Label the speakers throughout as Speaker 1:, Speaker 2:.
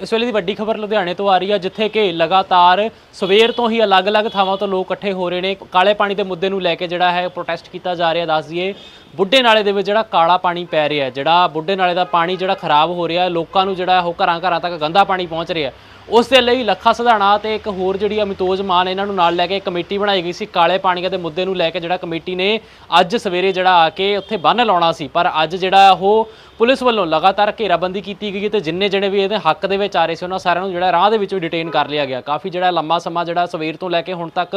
Speaker 1: ਇਸ ਵੇਲੇ ਦੀ ਵੱਡੀ ਖਬਰ ਲੁਧਿਆਣੇ ਤੋਂ ਆ ਰਹੀ ਹੈ ਜਿੱਥੇ ਕਿ ਲਗਾਤਾਰ ਸਵੇਰ ਤੋਂ ਹੀ ਅਲੱਗ-ਅਲੱਗ ਥਾਵਾਂ ਤੋਂ ਲੋਕ ਇਕੱਠੇ ਹੋ ਰਹੇ ਨੇ। ਕਾਲੇ ਪਾਣੀ ਦੇ ਮੁੱਦੇ ਨੂੰ ਲੈ ਕੇ ਜਿਹੜਾ ਹੈ ਪ੍ਰੋਟੈਸਟ ਕੀਤਾ ਜਾ ਰਿਹਾ, ਦੱਸ ਦਈਏ। ਬੁੱਢੇ ਨਾਲੇ ਦੇ ਵਿੱਚ ਜਿਹੜਾ ਕਾਲਾ ਪਾਣੀ ਪੈ ਰਿਹਾ, ਜਿਹੜਾ ਬੁੱਢੇ ਨਾਲੇ ਦਾ ਪਾਣੀ ਜਿਹੜਾ ਖਰਾਬ ਹੋ ਰਿਹਾ, ਲੋਕਾਂ ਨੂੰ ਜਿਹੜਾ ਉਹ ਘਰਾਂ ਘਰਾਂ ਤੱਕ ਗੰਦਾ ਪਾਣੀ ਪਹੁੰਚ ਰਿਹਾ। ਉਸ ਦੇ ਲਈ ਲੱਖਾ ਸਧਾਣਾ ਤੇ ਇੱਕ ਹੋਰ ਜਿਹੜੀ ਅਮਿਤੋਜ ਮਾਨ ਇਹਨਾਂ ਨੂੰ ਨਾਲ ਲੈ ਕੇ ਇੱਕ ਕਮੇਟੀ ਬਣਾਈ ਗਈ ਸੀ, ਕਾਲੇ ਪਾਣੀ ਦੇ ਮੁੱਦੇ ਨੂੰ ਲੈ ਕੇ ਜਿਹੜਾ ਕਮੇਟੀ ਨੇ ਅੱਜ ਸਵੇਰੇ ਜਿਹੜਾ ਆ ਕੇ ਉੱਥੇ ਬੰਨ ਲਾਉਣਾ ਸੀ। ਪਰ ਅੱਜ ਜਿਹੜਾ ਉਹ ਪੁਲਿਸ ਵੱਲੋਂ ਲਗਾਤਾਰ ਘੇਰਾਬੰਦੀ ਕੀਤੀ ਗਈ ਤੇ ਜਿੰਨੇ ਜਿਹੜੇ ਵੀ ਇਹਦੇ ਹੱਕ ਦੇ ਵਿੱਚ ਆ ਰਹੇ ਸੀ, ਉਹਨਾਂ ਸਾਰਿਆਂ ਨੂੰ ਜਿਹੜਾ ਰਾਹ ਦੇ ਵਿੱਚੋਂ ਡਿਟੇਨ ਕਰ ਲਿਆ ਗਿਆ। ਕਾਫੀ ਜਿਹੜਾ ਲੰਮਾ ਸਮਾਂ ਜਿਹੜਾ ਸਵੇਰ ਤੋਂ ਲੈ ਕੇ ਹੁਣ ਤੱਕ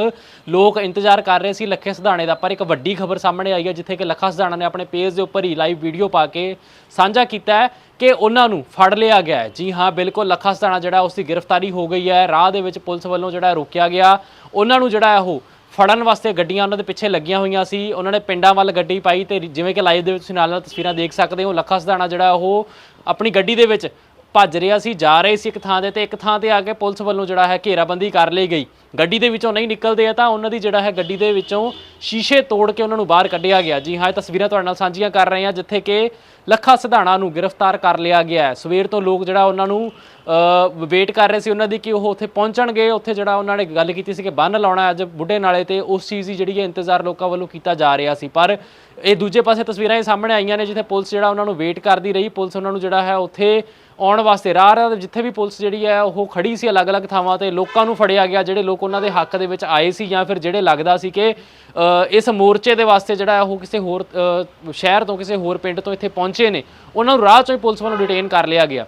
Speaker 1: ਲੋਕ ਇੰਤਜ਼ਾਰ ਕਰ ਰਹੇ ਸੀ ਲੱਖੇ ਸਧਾਣੇ ਦਾ, ਪਰ ਇੱਕ ਵੱਡੀ ਖਬਰ ਸਾਹਮਣੇ ਆਈ ਹੈ, ਜਿੱਥੇ ਕਿ ਲੱਖਾ ਸਧਾਣਾ ਨੇ ਆਪਣੇ ਪੇਜ ਦੇ ਉੱਪਰ ਹੀ ਲਾਈਵ ਵੀਡੀਓ ਪਾ ਕੇ ਸਾਂਝਾ ਕੀਤਾ ਹੈ ਕਿ ਉਹਨਾਂ ਨੂੰ ਫੜ ਲਿਆ ਗਿਆ ਹੈ। ਜੀ ਹਾਂ, ਬਿਲਕੁਲ ਲੱਖਾ ਸਧਾਣਾ ਜਿਹੜਾ ਉਸ ਦੀ ਗ੍ਰਿਫਤਾਰੀ ਹੋ ਗਈ ਹੈ। ਰਾਹ ਦੇ ਵਿੱਚ ਪੁਲਿਸ ਵੱਲੋਂ ਜਿਹੜਾ ਰੋਕਿਆ ਗਿਆ। ਉਹਨਾਂ ਨੂੰ ਜਿਹੜਾ ਉਹ ਫੜਨ ਵਾਸਤੇ ਗੱਡੀਆਂ ਉਹਨਾਂ ਦੇ ਪਿੱਛੇ ਲੱਗੀਆਂ ਹੋਈਆਂ ਸੀ। ਉਹਨਾਂ ਨੇ ਪਿੰਡਾਂ ਵੱਲ ਗੱਡੀ ਪਾਈ ਤੇ ਜਿਵੇਂ ਕਿ ਲਾਈਵ ਦੇ ਵਿੱਚ ਤੁਸੀਂ ਨਾਲ ਨਾਲ ਤਸਵੀਰਾਂ ਦੇਖ ਸਕਦੇ ਹੋ, ਲੱਖਾ ਸਦਾਣਾ ਜਿਹੜਾ ਉਹ ਆਪਣੀ ਗੱਡੀ ਦੇ ਵਿੱਚ ਭੱਜ ਰਿਹਾ ਸੀ, ਜਾ ਰਹੇ ਸੀ ਇੱਕ ਥਾਂ ਤੇ ਤੇ ਇੱਕ ਥਾਂ ਤੇ ਆ ਕੇ ਪੁਲਿਸ ਵੱਲੋਂ ਜਿਹੜਾ ਹੈ ਘੇਰਾਬੰਦੀ ਕਰ ਲਈ ਗਈ। ਗੱਡੀ ਦੇ ਵਿੱਚੋਂ ਨਹੀਂ ਨਿਕਲਦੇ ਆ, ਤਾਂ ਉਹਨਾਂ ਦੀ ਜਿਹੜਾ ਹੈ ਗੱਡੀ ਦੇ ਵਿੱਚੋਂ ਸ਼ੀਸ਼ੇ ਤੋੜ ਕੇ ਉਹਨਾਂ ਨੂੰ ਬਾਹਰ ਕੱਢਿਆ ਗਿਆ। ਜੀ ਹਾਂ, ਇਹ ਤਸਵੀਰਾਂ ਤੁਹਾਡੇ ਨਾਲ ਸਾਂਝੀਆਂ ਕਰ ਰਹੇ ਹਾਂ, ਜਿੱਥੇ ਕਿ ਲੱਖਾ ਸਿਧਾਣਾ ਨੂੰ ਗ੍ਰਿਫਤਾਰ ਕਰ ਲਿਆ ਗਿਆ ਹੈ। ਸਵੇਰ ਤੋਂ ਲੋਕ ਜਿਹੜਾ ਉਹਨਾਂ ਨੂੰ ਵੇਟ ਕਰ ਰਹੇ ਸੀ ਉਹਨਾਂ ਦੀ ਕਿ ਉਹ ਉੱਥੇ ਪਹੁੰਚਣਗੇ। ਉੱਥੇ ਜਿਹੜਾ ਉਹਨਾਂ ਨੇ ਗੱਲ ਕੀਤੀ ਸੀ ਕਿ ਬੰਨ ਲਾਉਣਾ ਅੱਜ ਬੁੱਢੇ ਨਾਲੇ ਤੇ ਉਸ ਚੀਜ਼ ਦੀ ਜਿਹੜੀ ਹੈ ਇੰਤਜ਼ਾਰ ਲੋਕਾਂ ਵੱਲੋਂ ਕੀਤਾ ਜਾ ਰਿਹਾ ਸੀ। ਪਰ ਇਹ ਦੂਜੇ ਪਾਸੇ ਤਸਵੀਰਾਂ ਇਹ ਸਾਹਮਣੇ ਆਈਆਂ ਨੇ, ਜਿੱਥੇ ਪੁਲਿਸ ਜਿਹੜਾ ਉਹਨਾਂ ਨੂੰ ਵੇਟ ਕਰਦੀ ਰਹੀ। ਪੁਲਿਸ ਉਹਨਾਂ ਨੂੰ ਜਿਹੜਾ ਹੈ ਉੱਥੇ ਆਉਣ ਵਾਸਤੇ ਰਾਹ ਜਿੱਥੇ ਵੀ ਪੁਲਿਸ ਜਿਹੜੀ ਹੈ ਉਹ ਖੜੀ ਸੀ, ਅਲੱਗ-ਅਲੱਗ ਥਾਵਾਂ ਤੇ ਲੋਕਾਂ ਨੂੰ ਫੜਿਆ ਗਿਆ, ਜਿਹੜੇ ਲੋਕ ਉਹਨਾਂ ਦੇ ਹੱਕ ਦੇ ਵਿੱਚ ਆਏ ਸੀ ਜਾਂ ਫਿਰ ਜਿਹੜੇ ਲੱਗਦਾ ਸੀ ਕਿ ਅ, ਇਸ ਮੋਰਚੇ ਦੇ ਵਾਸਤੇ ਜਿਹੜਾ ਉਹ ਕਿਸੇ ਹੋਰ ਅ, ਸ਼ਹਿਰ ਤੋਂ ਕਿਸੇ ਹੋਰ ਪਿੰਡ ਤੋਂ ਇੱਥੇ ਪਹੁੰਚੇ ਨੇ ਉਹਨਾਂ ਨੂੰ ਰਾਹ ਚੋਂ ਹੀ ਪੁਲਿਸ ਵੱਲੋਂ ਡਿਟੇਨ ਕਰ ਲਿਆ ਗਿਆ।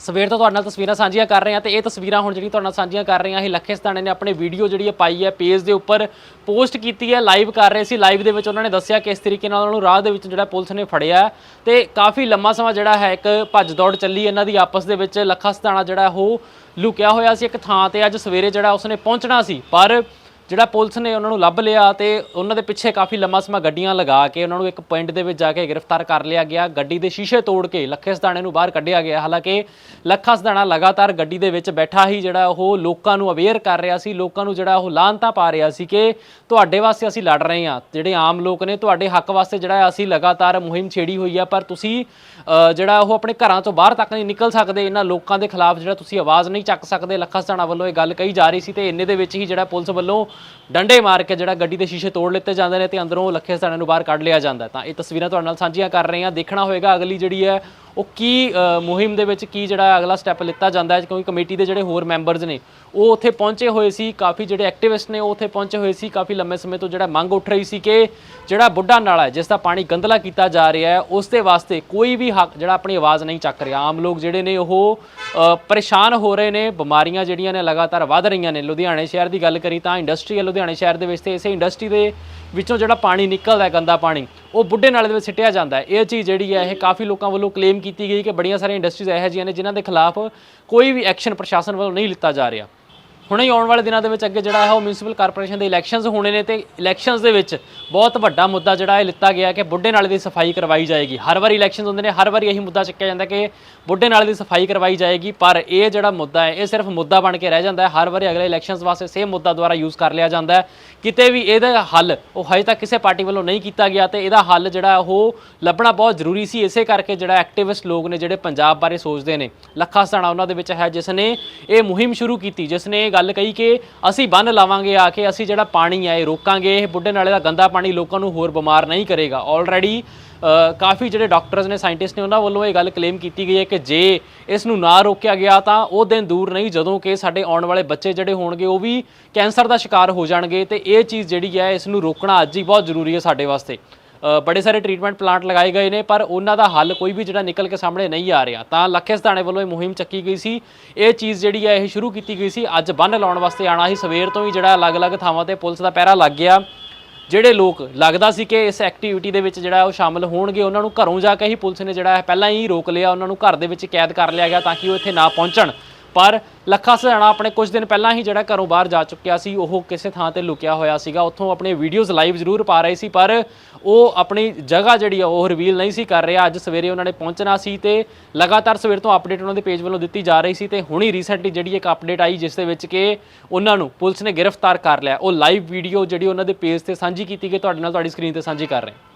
Speaker 1: ਸਵੇਰ ਤੋਂ ਤੁਹਾਡੇ ਨਾਲ ਤਸਵੀਰਾਂ ਸਾਂਝੀਆਂ ਕਰ ਰਹੇ ਹਾਂ ਤੇ ਇਹ ਤਸਵੀਰਾਂ ਹੁਣ ਜਿਹੜੀ ਤੁਹਾਡੇ ਨਾਲ ਸਾਂਝੀਆਂ ਕਰ ਰਹੇ ਹਾਂ, ਇਹ ਲੱਖੇ ਸਤਾਣੇ ਨੇ ਆਪਣੇ ਵੀਡੀਓ ਜਿਹੜੀ ਹੈ ਪਾਈ ਹੈ ਪੇਜ ਦੇ ਉੱਪਰ ਪੋਸਟ ਕੀਤੀ ਹੈ ਲਾਈਵ ਕਰ ਰਹੇ ਸੀ। ਲਾਈਵ ਦੇ ਵਿੱਚ ਉਹਨਾਂ ਨੇ ਦੱਸਿਆ ਕਿ ਇਸ ਤਰੀਕੇ ਨਾਲ ਉਹਨਾਂ ਨੂੰ ਰਾਹ ਦੇ ਵਿੱਚ ਜਿਹੜਾ ਪੁਲਿਸ ਨੇ ਫੜਿਆ ਹੈ ਤੇ ਕਾਫੀ ਲੰਮਾ ਸਮਾਂ ਜਿਹੜਾ ਹੈ ਇੱਕ ਭੱਜ ਦੌੜ ਚੱਲੀ ਇਹਨਾਂ ਦੀ ਆਪਸ ਦੇ ਵਿੱਚ। ਲੱਖਾ ਸਤਾਣਾ ਜਿਹੜਾ ਉਹ ਲੁਕਿਆ ਹੋਇਆ ਸੀ ਇੱਕ ਥਾਂ ਤੇ। ਅੱਜ ਸਵੇਰੇ ਜਿਹੜਾ ਉਸਨੇ ਪਹੁੰਚਣਾ ਸੀ, ਪਰ ਜਿਹੜਾ ਪੁਲਿਸ ਨੇ ਉਹਨਾਂ ਨੂੰ ਲੱਭ ਲਿਆ ਤੇ ਉਹਨਾਂ ਦੇ ਪਿੱਛੇ ਕਾਫੀ ਲੰਮਾ ਸਮਾਂ ਗੱਡੀਆਂ ਲਗਾ ਕੇ ਉਹਨਾਂ ਨੂੰ ਇੱਕ ਪੁਆਇੰਟ ਦੇ ਵਿੱਚ ਜਾ ਕੇ ਗ੍ਰਿਫਤਾਰ ਕਰ ਲਿਆ ਗਿਆ। ਗੱਡੀ ਦੇ ਸ਼ੀਸ਼ੇ ਤੋੜ ਕੇ ਲੱਖੇ ਸਦਾਣੇ ਨੂੰ ਬਾਹਰ ਕੱਢਿਆ ਗਿਆ। ਹਾਲਾਂਕਿ ਲੱਖਾ ਸਦਾਣਾ ਲਗਾਤਾਰ ਗੱਡੀ ਦੇ ਵਿੱਚ ਬੈਠਾ ਹੀ ਜਿਹੜਾ ਉਹ ਲੋਕਾਂ ਨੂੰ ਅਵੇਅਰ ਕਰ ਰਿਹਾ ਸੀ, ਲੋਕਾਂ ਨੂੰ ਜਿਹੜਾ ਉਹ ਲਾਂਤਾ ਪਾ ਰਿਹਾ ਸੀ ਕਿ ਤੁਹਾਡੇ ਵਾਸਤੇ ਅਸੀਂ ਲੜ ਰਹੇ ਹਾਂ। ਜਿਹੜੇ ਆਮ ਲੋਕ ਨੇ ਤੁਹਾਡੇ ਹੱਕ ਵਾਸਤੇ ਜਿਹੜਾ ਅਸੀਂ ਲਗਾਤਾਰ ਮੁਹਿੰਮ ਛੇੜੀ ਹੋਈ ਆ, ਪਰ ਤੁਸੀਂ ਜਿਹੜਾ ਉਹ ਆਪਣੇ ਘਰਾਂ ਤੋਂ ਬਾਹਰ ਤੱਕ ਨਹੀਂ ਨਿਕਲ ਸਕਦੇ, ਇਹਨਾਂ ਲੋਕਾਂ ਦੇ ਖਿਲਾਫ ਜਿਹੜਾ ਤੁਸੀਂ ਆਵਾਜ਼ ਨਹੀਂ ਚੱਕ ਸਕਦੇ। ਲੱਖਾ ਸਦਾਣਾ ਵੱਲੋਂ ਇਹ ਗੱਲ ਕਹੀ ਜਾ ਰਹੀ ਸੀ ਤੇ ਇੰਨੇ ਦੇ ਵਿੱਚ ਹੀ ਜਿਹੜਾ ਪੁਲਿਸ ਵੱਲੋਂ ਡੰਡੇ ਮਾਰ ਕੇ ਜਿਹੜਾ ਗੱਡੀ ਦੇ ਸ਼ੀਸ਼ੇ ਤੋੜ ਲਿੱਤੇ ਜਾਂਦੇ ਨੇ ਤੇ ਅੰਦਰੋਂ ਲੱਖੇ ਸਦਾਣੇ ਨੂੰ ਬਾਹਰ ਕੱਢ ਲਿਆ ਜਾਂਦਾ ਤਾਂ ਇਹ ਤਸਵੀਰਾਂ ਤੁਹਾਡੇ ਨਾਲ ਸਾਂਝੀਆਂ ਕਰ ਰਹੇ ਹਾਂ। ਦੇਖਣਾ ਹੋਏਗਾ ਅਗਲੀ ਜਿਹੜੀ ਹੈ, ਉਹ ਕੀ ਮੁਹਿੰਮ ਦੇ ਵਿੱਚ ਕੀ ਜਿਹੜਾ ਅਗਲਾ ਸਟੈਪ ਲਿੱਤਾ ਜਾਂਦਾ ਹੈ, ਕਿਉਂਕਿ ਕਮੇਟੀ ਦੇ ਜਿਹੜੇ ਹੋਰ ਮੈਂਬਰਸ ਨੇ, ਉਹ ਉੱਥੇ ਪਹੁੰਚੇ ਹੋਏ ਸੀ। ਕਾਫੀ ਜਿਹੜੇ ਐਕਟਿਵਿਸਟ ਨੇ, ਉਹ ਉੱਥੇ ਪਹੁੰਚੇ ਹੋਏ ਸੀ। ਕਾਫੀ ਲੰਮੇ ਸਮੇਂ ਤੋਂ ਜਿਹੜਾ ਮੰਗ ਉੱਠ ਰਹੀ ਸੀ ਕਿ ਜਿਹੜਾ ਬੁੱਢਾ ਨਾਲਾ ਹੈ, ਜਿਸ ਦਾ ਪਾਣੀ ਗੰਦਲਾ ਕੀਤਾ ਜਾ ਰਿਹਾ ਹੈ, ਉਸ ਦੇ ਵਾਸਤੇ ਕੋਈ ਵੀ ਹੱਕ ਜਿਹੜਾ ਆਪਣੀ ਆਵਾਜ਼ ਨਹੀਂ ਚੱਕ ਰਿਹਾ। ਆਮ ਲੋਕ ਜਿਹੜੇ ਨੇ, ਉਹ ਪਰੇਸ਼ਾਨ ਹੋ ਰਹੇ ਨੇ। ਬਿਮਾਰੀਆਂ ਜਿਹੜੀਆਂ ਨੇ ਲਗਾਤਾਰ ਵੱਧ ਰਹੀਆਂ ਨੇ। ਲੁਧਿਆਣੇ ਸ਼ਹਿਰ ਦੀ ਗੱਲ ਕਰੀ ਤਾਂ ਇੰਡਸਟਰੀ ਇੰਡਸਟਰੀ ਹੈ, ਲੁਧਿਆਣੇ ਸ਼ਹਿਰ ਦੇ ਵਿੱਚ ਤੇ ਇਸੇ ਇੰਡਸਟਰੀ ਦੇ ਵਿੱਚੋਂ ਜਿਹੜਾ ਪਾਣੀ ਨਿਕਲਦਾ ਹੈ, ਗੰਦਾ ਪਾਣੀ, ਉਹ ਬੁੱਢੇ ਨਾਲੇ ਦੇ ਵਿੱਚ ਸਿੱਟਿਆ ਜਾਂਦਾ ਹੈ। ਇਹ ਚੀਜ਼ ਜਿਹੜੀ ਹੈ, ਇਹ ਕਾਫੀ ਲੋਕਾਂ ਵੱਲੋਂ ਕਲੇਮ ਕੀਤੀ ਗਈ ਕਿ ਬੜੀਆਂ ਸਾਰੀਆਂ ਇੰਡਸਟਰੀਜ਼ ਇਹੋ ਜਿਹੀਆਂ ਨੇ ਜਿਨ੍ਹਾਂ ਦੇ ਖਿਲਾਫ ਕੋਈ ਵੀ ਐਕਸ਼ਨ ਪ੍ਰਸ਼ਾਸਨ ਵੱਲੋਂ ਨਹੀਂ ਲਿੱਤਾ ਜਾ ਰਿਹਾ। ਹੁਣੇ ਹੀ ਆਉਣ ਵਾਲੇ ਦਿਨਾਂ ਦੇ ਵਿੱਚ ਅੱਗੇ ਜਿਹੜਾ ਹੈ ਉਹ ਮਿਊਨਿਸਪਲ ਕਾਰਪੋਰੇਸ਼ਨ ਦੇ ਇਲੈਕਸ਼ਨਸ ਹੋਣੇ ਨੇ ਤੇ ਇਲੈਕਸ਼ਨਸ ਦੇ ਵਿੱਚ ਬਹੁਤ ਵੱਡਾ ਮੁੱਦਾ ਜਿਹੜਾ ਇਹ ਲਿੱਤਾ ਗਿਆ ਕਿ ਬੁੱਢੇ ਨਾਲੇ ਦੀ ਸਫ਼ਾਈ ਕਰਵਾਈ ਜਾਏਗੀ। ਹਰ ਵਾਰੀ ਇਲੈਕਸ਼ਨਸ ਹੁੰਦੇ ਨੇ, ਹਰ ਵਾਰੀ ਇਹੀ ਮੁੱਦਾ ਚੱਕਿਆ ਜਾਂਦਾ ਕਿ ਬੁੱਢੇ ਨਾਲੇ ਦੀ ਸਫ਼ਾਈ ਕਰਵਾਈ ਜਾਏਗੀ, ਪਰ ਇਹ ਜਿਹੜਾ ਮੁੱਦਾ ਹੈ, ਇਹ ਸਿਰਫ ਮੁੱਦਾ ਬਣ ਕੇ ਰਹਿ ਜਾਂਦਾ ਹੈ। ਹਰ ਵਾਰੀ ਅਗਲੇ ਇਲੈਕਸ਼ਨਸ ਵਾਸਤੇ ਸੇਮ ਮੁੱਦਾ ਦੁਆਰਾ ਯੂਜ਼ ਕਰ ਲਿਆ ਜਾਂਦਾ ਹੈ। ਕਿਤੇ ਵੀ ਇਹਦਾ ਹੱਲ ਉਹ ਹਜੇ ਤੱਕ ਕਿਸੇ ਪਾਰਟੀ ਵੱਲੋਂ ਨਹੀਂ ਕੀਤਾ ਗਿਆ ਤੇ ਇਹਦਾ ਹੱਲ ਜਿਹੜਾ ਉਹ ਲੱਭਣਾ ਬਹੁਤ ਜ਼ਰੂਰੀ ਸੀ। ਇਸੇ ਕਰਕੇ ਜਿਹੜਾ ਐਕਟਿਵਿਸਟ ਲੋਕ ਨੇ ਜਿਹੜੇ ਪੰਜਾਬ ਬਾਰੇ ਸੋਚਦੇ ਨੇ, ਲੱਖਾ ਸਤਾਣਾ ਉਹਨਾਂ ਦੇ ਵਿੱਚ ਹੈ, ਜਿਸ ਨੇ ਇਹ ਮੁਹਿੰਮ ਸ਼ੁਰੂ ਕੀਤੀ, ਜਿਸ ਨੇ ਗੱਲ ਕਹੀ ਕਿ ਅਸੀਂ ਬੰਨ ਲਾਵਾਂਗੇ ਆ ਕੇ, ਅਸੀਂ ਜਿਹੜਾ ਪਾਣੀ ਹੈ ਇਹ ਰੋਕਾਂਗੇ, ਇਹ ਬੁੱਢੇ ਨਾਲੇ ਦਾ ਗੰਦਾ ਪਾਣੀ ਲੋਕਾਂ ਨੂੰ ਹੋਰ ਬਿਮਾਰ ਨਹੀਂ ਕਰੇਗਾ। ਆਲਰੇਡੀ ਕਾਫੀ ਜਿਹੜੇ ਡਾਕਟਰਸ ਨੇ ਸਾਇੰਟਿਸਟ ਨੇ ਉਹਨਾਂ ਵੱਲੋਂ ਇਹ ਗੱਲ ਕਲੇਮ ਕੀਤੀ ਗਈ ਹੈ ਕਿ ਜੇ ਇਸ ਨੂੰ ਨਾ ਰੋਕਿਆ ਗਿਆ ਤਾਂ ਉਹ ਦਿਨ ਦੂਰ ਨਹੀਂ, ਜਦੋਂ ਕਿ ਸਾਡੇ ਆਉਣ ਵਾਲੇ ਬੱਚੇ ਜਿਹੜੇ ਹੋਣਗੇ, ਉਹ ਵੀ ਕੈਂਸਰ ਦਾ ਸ਼ਿਕਾਰ ਹੋ ਜਾਣਗੇ ਤੇ ਇਹ ਚੀਜ਼ ਜਿਹੜੀ ਹੈ, ਇਸ ਨੂੰ ਰੋਕਣਾ ਅੱਜ ਹੀ ਬਹੁਤ ਜ਼ਰੂਰੀ ਹੈ ਸਾਡੇ ਵਾਸਤੇ। ਬੜੇ ਸਾਰੇ ਟ੍ਰੀਟਮੈਂਟ ਪਲਾਂਟ ਲਗਾਏ ਗਏ ਨੇ, ਪਰ ਉਹਨਾਂ ਦਾ ਹੱਲ ਕੋਈ ਵੀ ਜਿਹੜਾ ਨਿਕਲ ਕੇ ਸਾਹਮਣੇ ਨਹੀਂ ਆ ਰਿਹਾ। ਤਾਂ ਲੱਖੇ ਸਧਾਣੇ ਵੱਲੋਂ ਇਹ ਮੁਹਿੰਮ ਚੱਕੀ ਗਈ ਸੀ। ਇਹ ਚੀਜ਼ ਜਿਹੜੀ ਹੈ, ਇਹ ਸ਼ੁਰੂ ਕੀਤੀ ਗਈ ਸੀ। ਅੱਜ ਬੰਨ ਲਾਉਣ ਵਾਸਤੇ ਆਣਾ ਸੀ। ਸਵੇਰ ਤੋਂ ਹੀ ਜਿਹੜਾ ਅਲੱਗ-ਅਲੱਗ ਥਾਵਾਂ ਤੇ ਪੁਲਿਸ ਦਾ ਪਹਿਰਾ ਲੱਗ ਗਿਆ। ਜਿਹੜੇ ਲੋਕ ਲੱਗਦਾ ਸੀ ਕਿ ਇਸ ਐਕਟੀਵਿਟੀ ਦੇ ਵਿੱਚ ਜਿਹੜਾ ਉਹ ਸ਼ਾਮਲ ਹੋਣਗੇ, ਉਹਨਾਂ ਨੂੰ ਘਰੋਂ ਜਾ ਕੇ ਹੀ ਪੁਲਿਸ ਨੇ ਜਿਹੜਾ ਪਹਿਲਾਂ ਹੀ ਰੋਕ ਲਿਆ। ਉਹਨਾਂ ਨੂੰ ਘਰ ਦੇ ਵਿੱਚ ਕੈਦ ਕਰ ਲਿਆ ਗਿਆ ਤਾਂ ਕਿ ਉਹ ਇੱਥੇ ਨਾ ਪਹੁੰਚਣ। ਪਰ ਲੱਖਾ ਸਹਾਣਾ ਆਪਣੇ ਕੁਝ ਦਿਨ ਪਹਿਲਾਂ ਹੀ ਜਿਹੜਾ ਘਰੋਂ ਬਾਹਰ ਜਾ ਚੁੱਕਿਆ ਸੀ, ਉਹ ਕਿਸੇ ਥਾਂ ਤੇ ਲੁਕਿਆ ਹੋਇਆ ਸੀਗਾ। ਉੱਥੋਂ ਆਪਣੇ ਵੀਡੀਓਜ਼ ਲਾਈਵ ਜ਼ਰੂਰ ਪਾ ਰਹੇ ਸੀ, ਪਰ ਉਹ ਆਪਣੀ ਜਗ੍ਹਾ ਜਿਹੜੀ ਆ, ਉਹ ਰਿਵੀਲ ਨਹੀਂ ਸੀ ਕਰ ਰਿਹਾ। ਅੱਜ ਸਵੇਰੇ ਉਹਨਾਂ ਨੇ ਪਹੁੰਚਣਾ ਸੀ ਤੇ ਲਗਾਤਾਰ ਸਵੇਰ ਤੋਂ ਅਪਡੇਟ ਉਹਨਾਂ ਦੇ ਪੇਜ ਵੱਲੋਂ ਦਿੱਤੀ ਜਾ ਰਹੀ ਸੀ ਤੇ ਹੁਣੀ ਰੀਸੈਂਟਲੀ ਜਿਹੜੀ ਇੱਕ ਅਪਡੇਟ ਆਈ, ਜਿਸ ਦੇ ਵਿੱਚ ਕਿ ਉਹਨਾਂ ਨੂੰ ਪੁਲਿਸ ਨੇ ਗ੍ਰਿਫਤਾਰ ਕਰ ਲਿਆ। ਉਹ ਲਾਈਵ ਵੀਡੀਓ ਜਿਹੜੀ ਉਹਨਾਂ ਦੇ ਪੇਜ ਤੇ ਸਾਂਝੀ ਕੀਤੀ ਗਈ, ਤੁਹਾਡੇ ਨਾਲ ਤੁਹਾਡੀ ਸਕਰੀਨ ਤੇ ਸਾਂਝੀ ਕਰ ਰਹੇ ਹਾਂ।